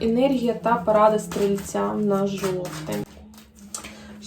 Енергія та парада стрільця на жовтень.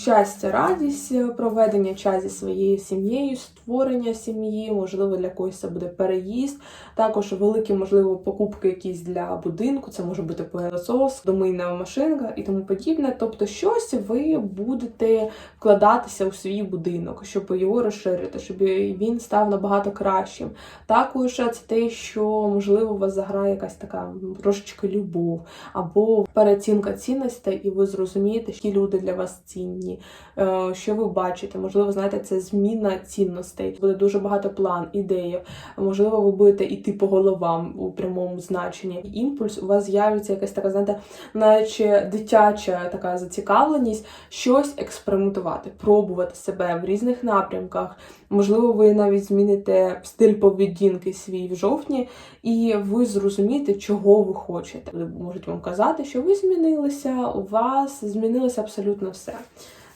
Щастя, радість, е, проведення часу зі своєю сім'єю, створення сім'ї, можливо, для когось це буде переїзд, також великі, можливо, покупки якісь для будинку, це може бути пилосос, домийна машинка і тому подібне. Тобто, щось ви будете вкладатися у свій будинок, щоб його розширити, щоб він став набагато кращим. Також це те, що можливо у вас заграє якась така трошечки любов або переоцінка цінностей, і ви зрозумієте, які люди для вас цінні, е, що ви бачите. Можливо, знаєте, це зміна цінностей. Буде дуже багато план, ідей. Можливо, ви будете йти по головам у прямому значенні. Імпульс у вас з'явиться якась така, знаєте, наче дитяча така зацікавленість, щось експериментувати, пробувати себе в різних напрямках. Можливо, ви навіть зміните стиль поведінки свій в жовтні, і ви зрозумієте, чого ви хочете. Можуть вам казати, що ви змінилися, у вас змінилося абсолютно все.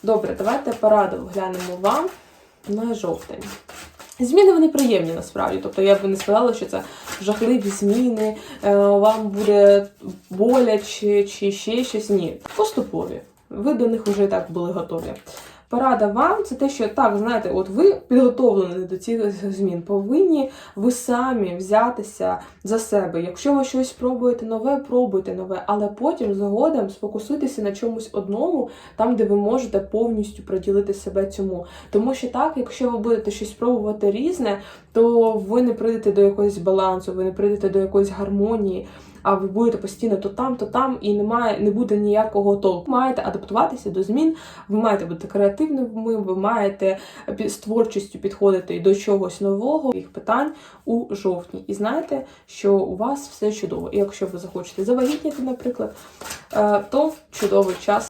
Добре, давайте пораду глянемо вам на жовтень. Зміни вони приємні насправді. Тобто я б не сказала, що це жахливі зміни, е, вам буде боляче чи ще щось. Ні, поступові. Ви до них вже і так були готові. Порада вам це те, що так, знаєте, от ви підготовлені до цих змін, повинні ви самі взятися за себе. Якщо ви щось пробуєте нове, пробуйте нове, але потім згодом сфокусуйтеся на чомусь одному, там, де ви можете повністю приділити себе цьому. Тому що так, якщо ви будете щось пробувати різне, то ви не прийдете до якогось балансу, ви не прийдете до якоїсь гармонії. А ви будете постійно то там, то там, і немає, не буде ніякого толку. Маєте адаптуватися до змін, ви маєте бути креативними, ви маєте з творчістю підходити до чогось нового, їх питань у жовтні. І знаєте, що у вас все чудово. І якщо ви захочете завагітніти, наприклад, е, то чудовий час